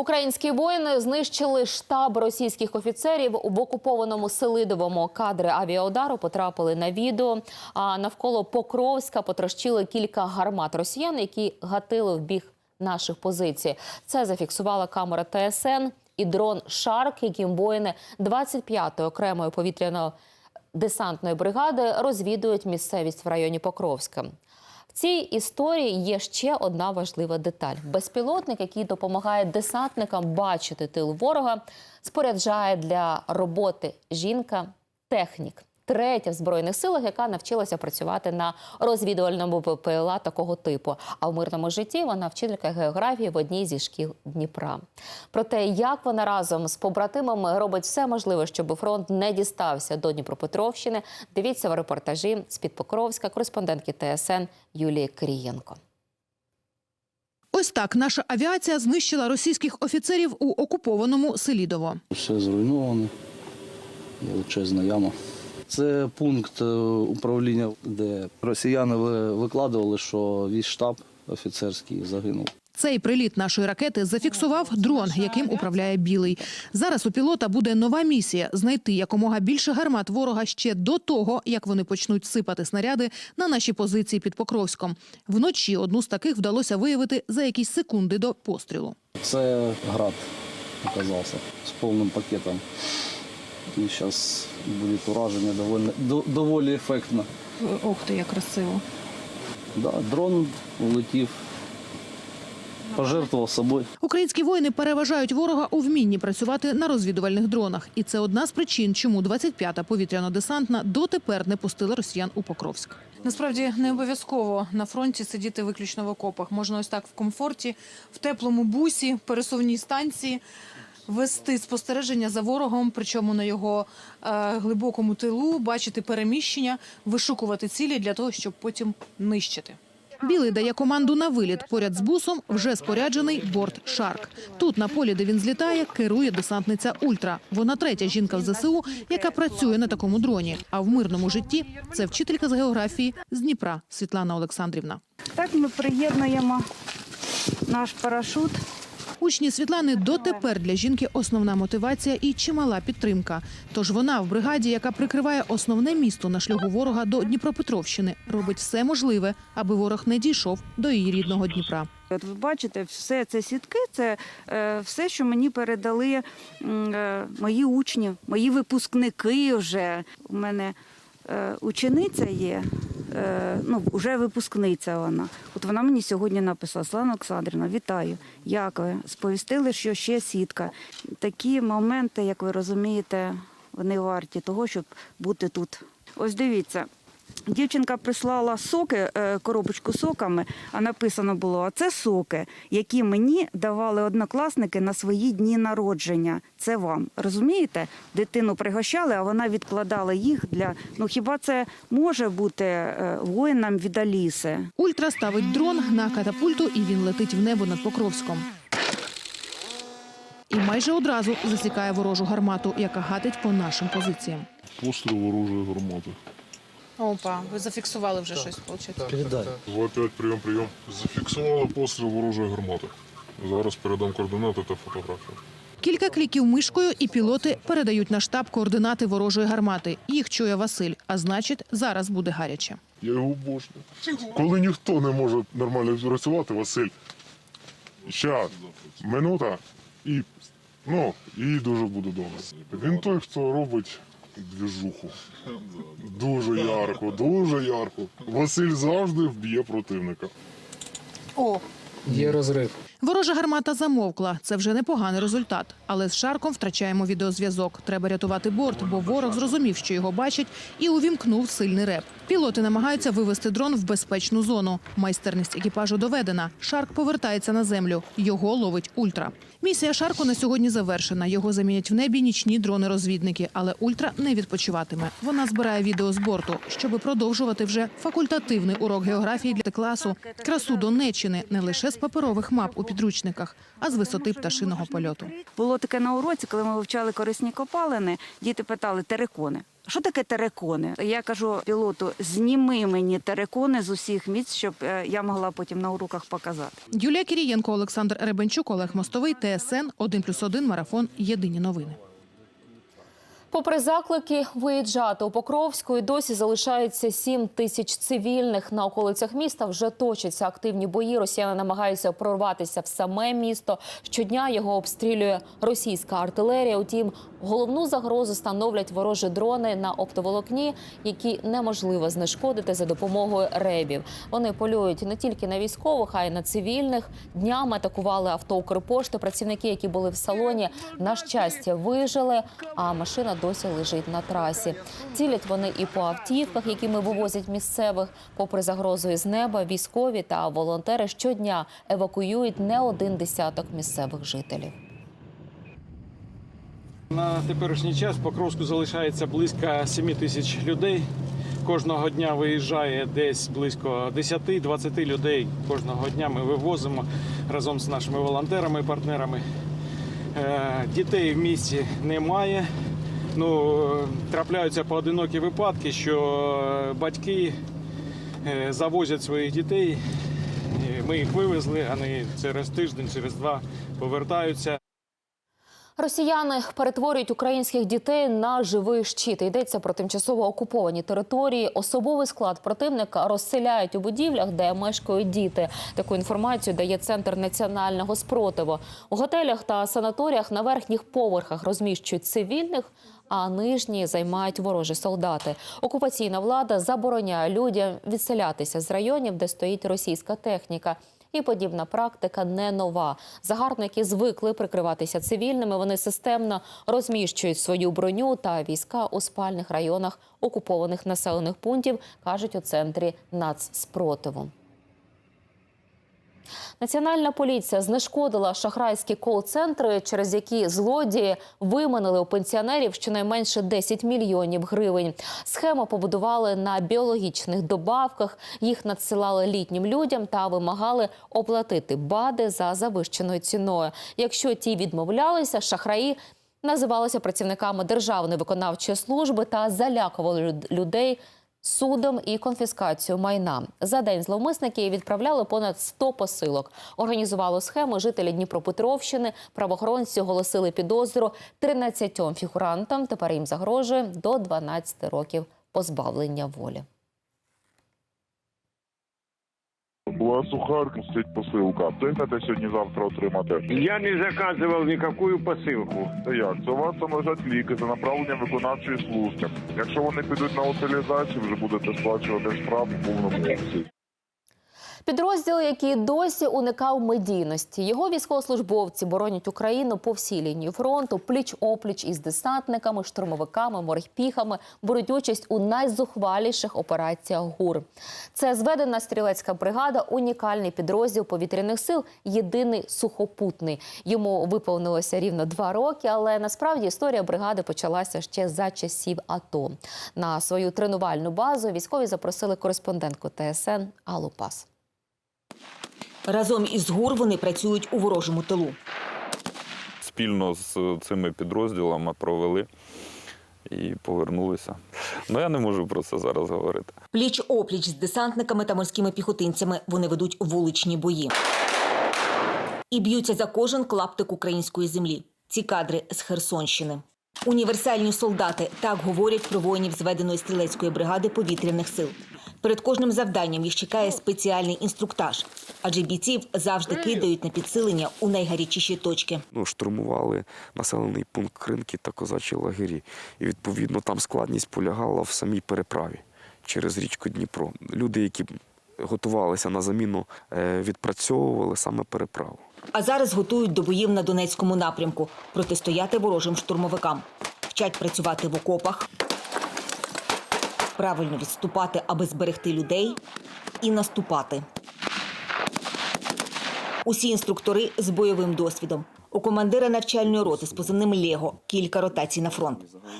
Українські воїни знищили штаб російських офіцерів в окупованому Селидовому. Кадри авіаудару потрапили на відео. А навколо Покровська потрощили кілька гармат росіян, які гатили в біг наших позицій. Це зафіксувала камера ТСН і дрон Шарк, яким воїни 25-ї окремої повітряної десантної бригади розвідують місцевість в районі Покровська. В цій історії є ще одна важлива деталь: безпілотник, який допомагає десантникам бачити тил ворога, споряджає для роботи жінка технік. Третя в збройних силах, яка навчилася працювати на розвідувальному ППЛА такого типу. А в мирному житті вона вчителька географії в одній зі шкіл Дніпра. Про те, як вона разом з побратимами робить все можливе, щоб фронт не дістався до Дніпропетровщини. Дивіться в репортажі з під Покровська кореспондентки ТСН Юлії Кирієнко. Ось так наша авіація знищила російських офіцерів у окупованому Селідово. Все зруйноване, величезна яма. Це пункт е, управління, де росіяни викладували, що весь штаб офіцерський загинув. Цей приліт нашої ракети зафіксував дрон, яким управляє білий. Зараз у пілота буде нова місія знайти якомога більше гармат ворога ще до того, як вони почнуть сипати снаряди на наші позиції під Покровськом. Вночі одну з таких вдалося виявити за якісь секунди до пострілу. Це град оказався з повним пакетом. І зараз буде ураження доволі, до- доволі ефектно. Ох ти, як красиво. Да, дрон улетів, пожертвував собою. Українські воїни переважають ворога у вмінні працювати на розвідувальних дронах, і це одна з причин, чому 25-та повітряно-десантна дотепер не пустила росіян у Покровськ. Насправді не обов'язково на фронті сидіти виключно в окопах. Можна ось так в комфорті, в теплому бусі, пересувній станції вести спостереження за ворогом, причому на його е, глибокому тилу, бачити переміщення, вишукувати цілі для того, щоб потім нищити. Білий дає команду на виліт. Поряд з бусом вже споряджений борт Шарк. Тут на полі, де він злітає, керує десантниця Ультра. Вона третя жінка в ЗСУ, яка працює на такому дроні. А в мирному житті це вчителька з географії з Дніпра Світлана Олександрівна. Так ми приєднуємо наш парашут. Учні Світлани дотепер для жінки основна мотивація і чимала підтримка. Тож вона в бригаді, яка прикриває основне місто на шляху ворога до Дніпропетровщини, робить все можливе, аби ворог не дійшов до її рідного Дніпра. От ви бачите, все це сітки, це е, все, що мені передали е, мої учні, мої випускники вже. У мене е, учениця є, ну, вже випускниця вона. От вона мені сьогодні написала: Слава Олександрівна, вітаю. Як ви? Сповістили, що ще сітка. Такі моменти, як ви розумієте, вони варті того, щоб бути тут. Ось дивіться. Дівчинка прислала соки, е, коробочку соками, а написано було: а це соки, які мені давали однокласники на свої дні народження. Це вам. Розумієте? Дитину пригощали, а вона відкладала їх для. Ну хіба це може бути е, воїнам від Аліси? Ультра ставить дрон на катапульту, і він летить в небо над Покровськом. І майже одразу засікає ворожу гармату, яка гатить по нашим позиціям. Постріл ворожої гармати. Опа, ви зафіксували вже щось, виходить? Два п'ять прийом, прийом. Зафіксували постріл ворожої гармати. Зараз передам координати та фотографію. Кілька кліків мишкою, і пілоти передають на штаб координати ворожої гармати. Їх чує Василь, а значить, зараз буде гаряче. Я його обожнюю. Коли ніхто не може нормально працювати, Василь. Щас, минута і ну, і дуже буду добре. Він той, хто робить двіжуху. Дуже ярко, дуже ярко. Василь завжди вб'є противника. О, Є розрив. Ворожа гармата замовкла. Це вже непоганий результат. Але з Шарком втрачаємо відеозв'язок. Треба рятувати борт, бо ворог зрозумів, що його бачать, і увімкнув сильний реп. Пілоти намагаються вивести дрон в безпечну зону. Майстерність екіпажу доведена. Шарк повертається на землю. Його ловить ультра. Місія Шарку на сьогодні завершена. Його замінять в небі нічні дрони-розвідники. Але ультра не відпочиватиме. Вона збирає відео з борту, щоби продовжувати вже факультативний урок географії для класу. Красу Донеччини не лише з паперових мап у підручниках, а з висоти пташиного польоту. Було таке на уроці, коли ми вивчали корисні копалини. Діти питали терикони. що таке терекони? Я кажу пілоту: зніми мені терекони з усіх місць, щоб е, я могла потім на уроках показати. Юлія Кірієнко, Олександр Ребенчук, Олег Мостовий, ТСН 1+,1 Марафон. Єдині новини. Попри заклики виїжджати у Покровську, досі залишається 7 тисяч цивільних на околицях міста. Вже точаться активні бої. Росіяни намагаються прорватися в саме місто. Щодня його обстрілює російська артилерія. Утім, головну загрозу становлять ворожі дрони на оптоволокні, які неможливо знешкодити за допомогою ребів. Вони полюють не тільки на військових, а й на цивільних. Днями атакували авто Укрпошти. Працівники, які були в салоні, на щастя, вижили. А машина досі лежить на трасі. Цілять вони і по автівках, якими вивозять місцевих. Попри загрозу із неба, військові та волонтери щодня евакуюють не один десяток місцевих жителів. На теперішній час Покровську залишається близько 7 тисяч людей. Кожного дня виїжджає десь близько 10-20 людей. Кожного дня ми вивозимо разом з нашими волонтерами, партнерами. Е, Дітей в місті немає. Ну, е, трапляються поодинокі випадки, що е, батьки е, завозять своїх дітей. Ми їх вивезли, вони через тиждень, через два повертаються. Росіяни перетворюють українських дітей на живий щит. Йдеться про тимчасово окуповані території. Особовий склад противника розселяють у будівлях, де мешкають діти. Таку інформацію дає центр національного спротиву. У готелях та санаторіях на верхніх поверхах розміщують цивільних. А нижні займають ворожі солдати. Окупаційна влада забороняє людям відселятися з районів, де стоїть російська техніка. І подібна практика не нова. Загарбники звикли прикриватися цивільними. Вони системно розміщують свою броню та війська у спальних районах окупованих населених пунктів, кажуть у центрі нацспротиву. Національна поліція знешкодила шахрайські кол-центри, через які злодії виманили у пенсіонерів щонайменше 10 мільйонів гривень. Схему побудували на біологічних добавках. Їх надсилали літнім людям та вимагали оплатити бади за завищеною ціною. Якщо ті відмовлялися, шахраї називалися працівниками державної виконавчої служби та залякували людей судом і конфіскацію майна. За день зловмисники відправляли понад 100 посилок. Організували схему жителі Дніпропетровщини. Правоохоронці оголосили підозру 13 фігурантам. Тепер їм загрожує до 12 років позбавлення волі. Була сухарка, стоїть посилка. Встигнете сьогодні-завтра отримати. Я не заказував никакую посилку. Та як? Це у вас там лежать ліки за направленням виконавчої служби. Якщо вони підуть на утилізацію, вже будете сплачувати штраф у повному обсязі. Підрозділ, який досі уникав медійності. Його військовослужбовці боронять Україну по всій лінії фронту, пліч опліч із десантниками, штурмовиками, морпіхами, беруть участь у найзухваліших операціях ГУР. Це зведена стрілецька бригада, унікальний підрозділ повітряних сил, єдиний сухопутний. Йому виповнилося рівно два роки, але насправді історія бригади почалася ще за часів АТО. На свою тренувальну базу військові запросили кореспондентку ТСН Аллу Пас. Разом із ГУР вони працюють у ворожому тилу. спільно з цими підрозділами провели і повернулися. Ну я не можу про це зараз говорити. Пліч опліч з десантниками та морськими піхотинцями вони ведуть вуличні бої. І б'ються за кожен клаптик української землі. Ці кадри з Херсонщини. Універсальні солдати так говорять про воїнів зведеної стрілецької бригади повітряних сил. Перед кожним завданням їх чекає спеціальний інструктаж, адже бійців завжди кидають на підсилення у найгарячіші точки. ну, штурмували населений пункт Кринки та козачі лагері. І відповідно там складність полягала в самій переправі через річку Дніпро. Люди, які готувалися на заміну, е, відпрацьовували саме переправу. А зараз готують до боїв на Донецькому напрямку, протистояти ворожим штурмовикам. Вчать працювати в окопах, правильно відступати, аби зберегти людей, і наступати. Усі інструктори з бойовим досвідом. У командира навчальної роти з позивним Лего кілька ротацій на фронт.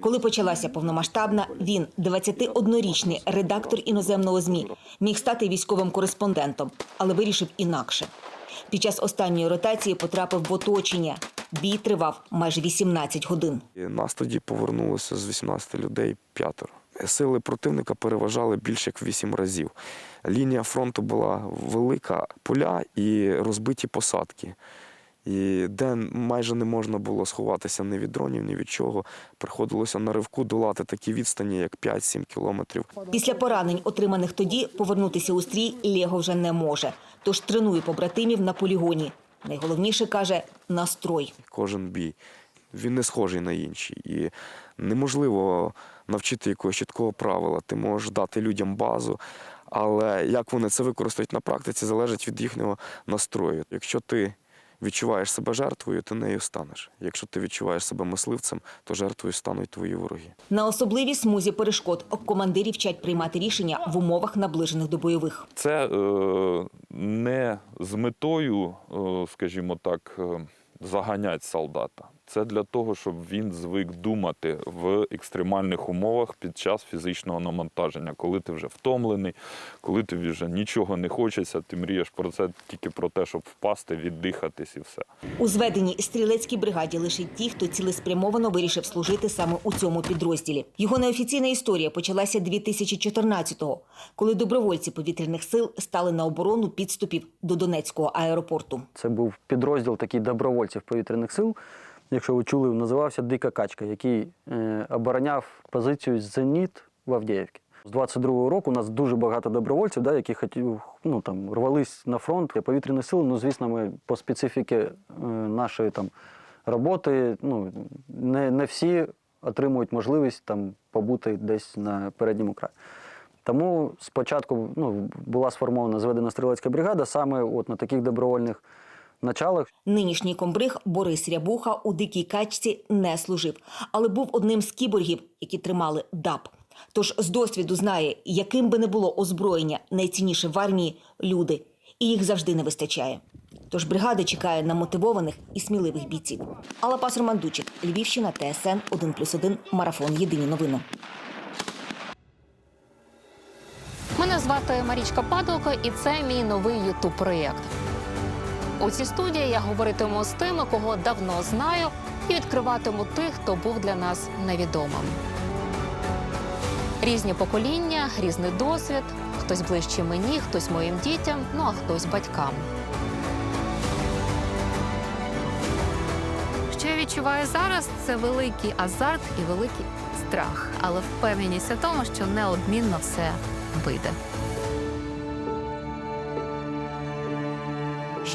Коли почалася повномасштабна, він, 21-річний редактор іноземного змі, міг стати військовим кореспондентом, але вирішив інакше. Під час останньої ротації потрапив в оточення Бій тривав майже 18 годин. Нас тоді повернулося з 18 людей п'ятеро. Сили противника переважали більше як в вісім разів. Лінія фронту була велика, поля і розбиті посадки. І де майже не можна було сховатися ні від дронів, ні від чого. Приходилося на ривку долати такі відстані, як 5-7 кілометрів. Після поранень, отриманих тоді, повернутися у стрій Лего вже не може. Тож тренує побратимів на полігоні. Найголовніше каже настрой. Кожен бій. Він не схожий на інші. І неможливо навчити якогось чіткого правила. Ти можеш дати людям базу, але як вони це використають на практиці, залежить від їхнього настрою. Якщо ти відчуваєш себе жертвою, ти нею станеш. Якщо ти відчуваєш себе мисливцем, то жертвою стануть твої вороги. На особливій смузі перешкод командирі вчать приймати рішення в умовах наближених до бойових. Це е, не з метою, е, скажімо так, е, заганять солдата. Це для того, щоб він звик думати в екстремальних умовах під час фізичного навантаження, коли ти вже втомлений, коли тобі вже нічого не хочеться, ти мрієш про це тільки про те, щоб впасти, віддихатись і все. У зведеній стрілецькій бригаді лише ті, хто цілеспрямовано вирішив служити саме у цьому підрозділі. Його неофіційна історія почалася 2014-го, коли добровольці повітряних сил стали на оборону підступів до Донецького аеропорту. Це був підрозділ такий добровольців повітряних сил. Якщо ви чули, називався Дика Качка, який е, обороняв позицію «Зеніт» в Авдіївці. З 22-го року у нас дуже багато добровольців, да, які хотів, ну, там, рвались на фронт. Повітряні сили, ну, звісно, ми по специфіки е, нашої там, роботи, ну, не, не всі отримують можливість там, побути десь на передньому краї. Тому спочатку ну, була сформована зведена стрілецька бригада саме от на таких добровольних началах. Нинішній комбриг Борис Рябуха у дикій качці не служив, але був одним з кіборгів, які тримали ДАП. Тож з досвіду знає, яким би не було озброєння, найцінніше в армії люди, і їх завжди не вистачає. Тож бригада чекає на мотивованих і сміливих бійців. Алла Пас Романдучик, Львівщина, ТСН 1+,1, Марафон. Єдині новини. Мене звати Марічка Падалко, і це мій новий ютуб проєкт. У цій студії я говоритиму з тими, кого давно знаю, і відкриватиму тих, хто був для нас невідомим. Різні покоління, різний досвід. Хтось ближче мені, хтось моїм дітям, ну а хтось батькам. Що я відчуваю зараз, це великий азарт і великий страх, але впевненість у тому, що неодмінно все вийде.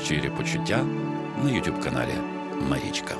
Щирі почуття на Ютуб каналі Марічка.